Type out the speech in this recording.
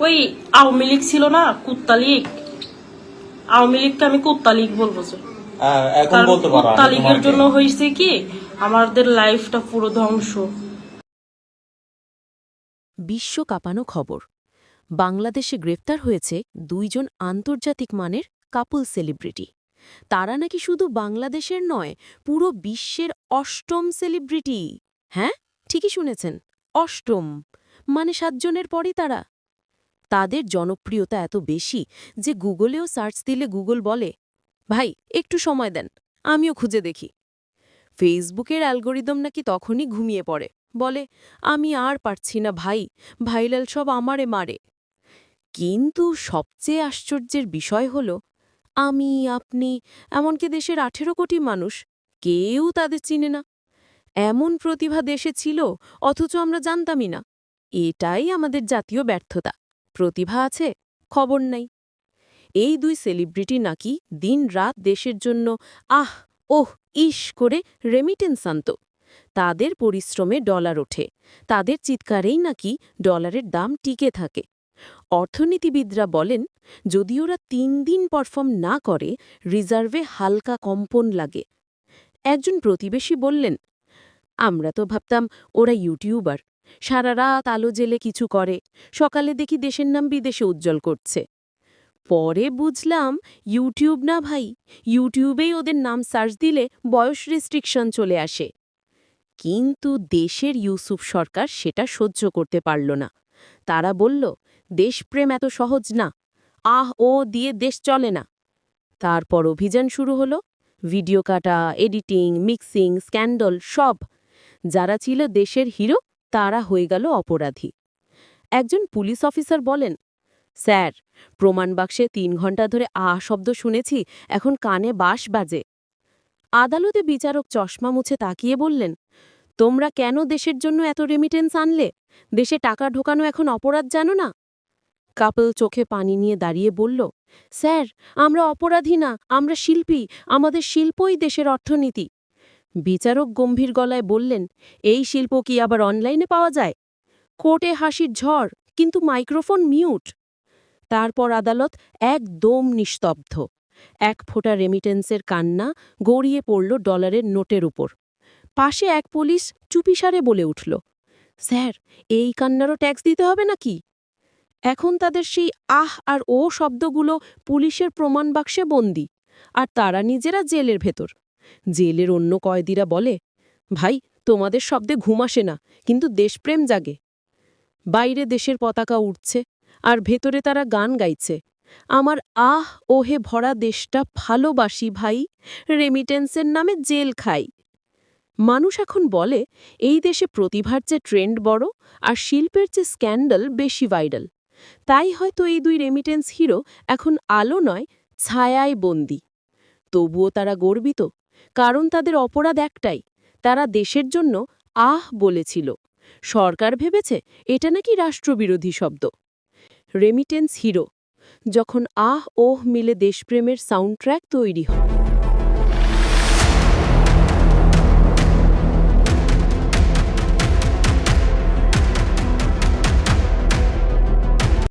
ওই আওয়ামী লীগ ছিল না কুত্তা লীগ। আওয়ামী লীগকে আমি কুত্তা লীগ বলব যে। আহ, এখন কারণ বলতে পারো কুত্তা লীগের জন্য হয়েছে কি আমাদের লাইফটা পুরো ধ্বংস। বিশ্ব কাঁপানো খবর। বাংলাদেশে গ্রেফতার হয়েছে দুইজন আন্তর্জাতিক মানের কাপল সেলিব্রিটি। তারা নাকি শুধু বাংলাদেশের নয় পুরো বিশ্বের অষ্টম সেলিব্রিটি। হ্যাঁ ঠিকই শুনেছেন অষ্টম। মানে সাতজনের পরই তারা। তাদের জনপ্রিয়তা এত বেশি যে গুগলেও সার্চ দিলে গুগল বলে, ভাই, একটু সময় দেন, আমিও খুঁজে দেখি। ফেসবুকের অ্যালগোরিদম নাকি তখনই ঘুমিয়ে পড়ে, বলে, আমি আর পারছি না ভাই, ভাইরাল সব আমারে মারে। কিন্তু সবচেয়ে আশ্চর্যের বিষয় হল, আমি, আপনি, এমনকি দেশের আঠেরো কোটি মানুষ, কেউ তাদের চিনে না। এমন প্রতিভা দেশে ছিল, অথচ আমরা জানতামই না। এটাই আমাদের জাতীয় ব্যর্থতা। প্রতিভা আছে, খবর নাই। এই দুই সেলিব্রিটি নাকি দিন রাত দেশের জন্য, আহ, ওহ ইস করে রেমিটেন্স আনত। তাদের পরিশ্রমে ডলার ওঠে, তাদের চিৎকারেই নাকি ডলারের দাম টিকে থাকে। অর্থনীতিবিদরা বলেন, যদি ওরা তিন দিন পারফর্ম না করে রিজার্ভে হালকা কম্পন লাগে। একজন প্রতিবেশী বললেন, আমরা তো ভাবতাম ওরা ইউটিউবার সারা রাত আলো জেলে কিছু করে। সকালে দেখি দেশের নাম বিদেশে উজ্জ্বল করছে। পরে বুঝলাম, ইউটিউব না ভাই, ইউটিউবেই ওদের নাম সার্চ দিলে বয়স রেস্ট্রিকশন চলে আসে। কিন্তু দেশের ইউসুফ সরকার সেটা সহ্য করতে পারল না। তারা বলল, দেশপ্রেম এত সহজ না। আহ, ও দিয়ে দেশ চলে না। তারপর অভিযান শুরু হলো। ভিডিও কাটা এডিটিং মিক্সিং স্ক্যান্ডল সব। যারা ছিল দেশের হিরো তারা হয়ে গেল অপরাধী। একজন পুলিশ অফিসার বলেন, স্যার, প্রমাণ বাক্সে তিন ঘণ্টা ধরে আ শব্দ শুনেছি, এখন কানে বাঁশ বাজে। আদালতে বিচারক চশমা মুছে তাকিয়ে বললেন, তোমরা কেন দেশের জন্য এত রেমিটেন্স আনলে? দেশে টাকা ঢোকানো এখন অপরাধ, জানো না? কাপল চোখে পানি নিয়ে দাঁড়িয়ে বলল, স্যার, আমরা অপরাধী না, আমরা শিল্পী, আমাদের শিল্পই দেশের অর্থনীতি। বিচারক গম্ভীর গলায় বললেন, এই শিল্প কি আবার অনলাইনে পাওয়া যায়? কোর্টে হাসির ঝড়, কিন্তু মাইক্রোফোন মিউট। তারপর আদালত একদম নিস্তব্ধ। এক ফোঁটা রেমিটেন্সের কান্না গড়িয়ে পড়ল ডলারের নোটের উপর। পাশে এক পুলিশ চুপিসারে বলে উঠল, স্যার, এই কান্নারও ট্যাক্স দিতে হবে নাকি? এখন তাদের সেই আহ আর ও শব্দগুলো পুলিশের প্রমাণ বাক্সে বন্দি, আর তারা নিজেরা জেলের ভেতর। জেলের অন্য কয়েদিরা বলে, ভাই, তোমাদের শব্দে ঘুম আসে না, কিন্তু দেশপ্রেম জাগে। বাইরে দেশের পতাকা উঠছে আর ভেতরে তারা গান গাইছে। আমার আহ, ওহে ভরা দেশটা ভালোবাসি ভাই, রেমিটেন্সের নামে জেল খাই। মানুষ এখন বলে, এই দেশে প্রতিভার চেয়ে ট্রেন্ড বড়, আর শিল্পের চেয়ে স্ক্যান্ডাল বেশি ভাইরাল। তাই হয়তো এই দুই রেমিটেন্স হিরো এখন আলো নয়, ছায়ায় বন্দি। তবুও তারা গর্বিত কারণ তাদের অপরাধ একটাই, তারা দেশের জন্য আহ বলেছিল। সরকার ভেবেছে এটা নাকি রাষ্ট্রবিরোধী শব্দ। রেমিটেন্স হিরো যখন আহ ওহ মিলে দেশপ্রেমের সাউন্ডট্র্যাক তৈরি হয়।